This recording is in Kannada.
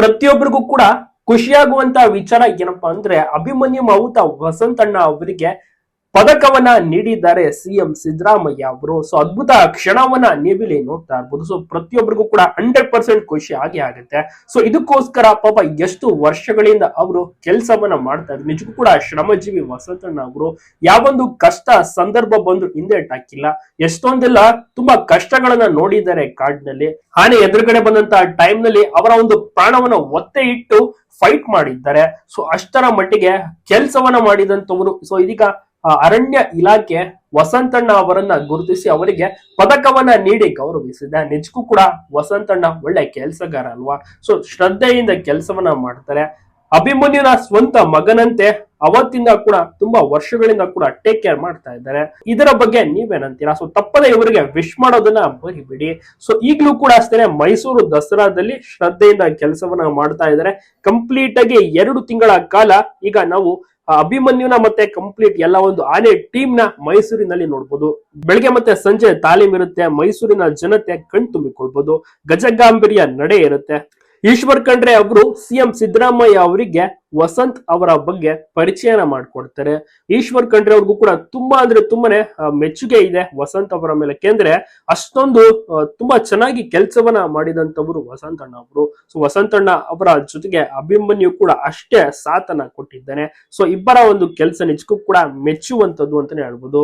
ಪ್ರತಿಯೊಬ್ಬರಿಗೂ ಕೂಡ ಖುಷಿಯಾಗುವಂತ ವಿಚಾರ ಏನಪ್ಪಾ ಅಂದ್ರೆ ಅಭಿಮನ್ಯು ಮಾವುತ ವಸಂತಣ್ಣ ಅವರಿಗೆ ಪದಕವನ್ನ ನೀಡಿದ್ದಾರೆ ಸಿಎಂ ಸಿದ್ದರಾಮಯ್ಯ ಅವರು. ಸೊ ಅದ್ಭುತ ಕ್ಷಣವನ್ನ ನೀವಿಲ್ಲಿ ನೋಡ್ತಾ ಇರ್ಬೋದು. ಸೊ ಪ್ರತಿಯೊಬ್ಬರಿಗೂ ಕೂಡ ಹಂಡ್ರೆಡ್ ಪರ್ಸೆಂಟ್ ಖುಷಿ ಆಗೇ ಆಗುತ್ತೆ. ಸೊ ಇದಕ್ಕೋಸ್ಕರ ಪಾಪ ಎಷ್ಟು ವರ್ಷಗಳಿಂದ ಅವರು ಕೆಲಸವನ್ನ ಮಾಡ್ತಾ ಇದ್ರು. ನಿಜಕ್ಕೂ ಕೂಡ ಶ್ರಮಜೀವಿ ವಸಂತಣ್ಣ ಅವರು ಯಾವೊಂದು ಕಷ್ಟ ಸಂದರ್ಭ ಬಂದು ಹಿಂದೆ ಟಾಕಿಲ್ಲ ಎಷ್ಟೊಂದೆಲ್ಲ ತುಂಬಾ ಕಷ್ಟಗಳನ್ನ ನೋಡಿದ್ದಾರೆ ಕಾಡಿನಲ್ಲಿ. ಆನೆ ಎದುರುಗಡೆ ಬಂದಂತ ಟೈಮ್ನಲ್ಲಿ ಅವರ ಒಂದು ಪ್ರಾಣವನ್ನ ಒತ್ತೆ ಇಟ್ಟು ಫೈಟ್ ಮಾಡಿದ್ದಾರೆ. ಸೊ ಅಷ್ಟರ ಮಟ್ಟಿಗೆ ಕೆಲಸವನ್ನ ಮಾಡಿದಂತವರು ಸೊ ಇದೀಗ ಅರಣ್ಯ ಇಲಾಖೆ ವಸಂತಣ್ಣ ಅವರನ್ನ ಗುರುತಿಸಿ ಅವರಿಗೆ ಪದಕವನ್ನ ನೀಡಿ ಗೌರವಿಸಿದೆ. ನಿಜಕ್ಕೂ ಕೂಡ ವಸಂತಣ್ಣ ಒಳ್ಳೆ ಕೆಲಸಗಾರ ಅಲ್ವಾ? ಸೊ ಶ್ರದ್ಧೆಯಿಂದ ಕೆಲಸವನ್ನ ಮಾಡ್ತಾರೆ. ಅಭಿಮನ್ಯುನ ಸ್ವಂತ ಮಗನಂತೆ ಅವತ್ತಿಂದ ಕೂಡ ತುಂಬಾ ವರ್ಷಗಳಿಂದ ಕೂಡ ಟೇಕ್ ಕೇರ್ ಮಾಡ್ತಾ ಇದ್ದಾರೆ. ಇದರ ಬಗ್ಗೆ ನೀವೇನಂತೀರಾ? ಸೊ ತಪ್ಪದೆ ಇವರಿಗೆ ವಿಶ್ ಮಾಡೋದನ್ನ ಬರಿಬಿಡಿ ಸೊ ಈಗಲೂ ಕೂಡ ಅಷ್ಟೇ ಮೈಸೂರು ದಸರಾದಲ್ಲಿ ಶ್ರದ್ಧೆಯಿಂದ ಕೆಲಸವನ್ನ ಮಾಡ್ತಾ ಇದ್ದಾರೆ. ಕಂಪ್ಲೀಟ್ ಆಗಿ ಎರಡು ತಿಂಗಳ ಕಾಲ ಈಗ ನಾವು ಅಭಿಮನ್ಯುನ ಮತ್ತೆ ಕಂಪ್ಲೀಟ್ ಎಲ್ಲ ಒಂದು ಆನೆ ಟೀಮ್ನ ಮೈಸೂರಿನಲ್ಲಿ ನೋಡ್ಬೋದು. ಬೆಳಗ್ಗೆ ಮತ್ತೆ ಸಂಜೆ ತಾಲೀಮ್ ಇರುತ್ತೆ, ಮೈಸೂರಿನ ಜನತೆ ಕಣ್ ತುಂಬಿಕೊಳ್ಬಹುದು ಗಜಗಾಂಭೀರ್ಯ ನಡೆ ಇರುತ್ತೆ. ಈಶ್ವರ್ ಖಂಡ್ರೆ ಅವರು ಸಿಎಂ ಸಿದ್ದರಾಮಯ್ಯ ಅವರಿಗೆ ವಸಂತ್ ಅವರ ಬಗ್ಗೆ ಪರಿಚಯನ ಮಾಡ್ಕೊಡ್ತಾರೆ. ಈಶ್ವರ್ ಖಂಡ್ರೆ ಅವ್ರಿಗೂ ಕೂಡ ತುಂಬಾ ಅಂದ್ರೆ ತುಂಬಾನೇ ಮೆಚ್ಚುಗೆ ಇದೆ ವಸಂತ್ ಅವರ ಮೇಲೆ. ಯಾಕೆಂದ್ರೆ ಅಷ್ಟೊಂದು ತುಂಬಾ ಚೆನ್ನಾಗಿ ಕೆಲಸವನ್ನ ಮಾಡಿದಂತವರು ವಸಂತಣ್ಣ ಅವರು. ಸೊ ವಸಂತಣ್ಣ ಅವರ ಜೊತೆಗೆ ಅಭಿಮನ್ಯು ಕೂಡ ಅಷ್ಟೇ ಸಾಥನ ಕೊಟ್ಟಿದ್ದಾನೆ. ಸೊ ಇಬ್ಬರ ಒಂದು ಕೆಲಸ ನಿಜಕ್ಕೂ ಕೂಡ ಮೆಚ್ಚುವಂತದ್ದು ಅಂತಾನೆ ಹೇಳ್ಬೋದು.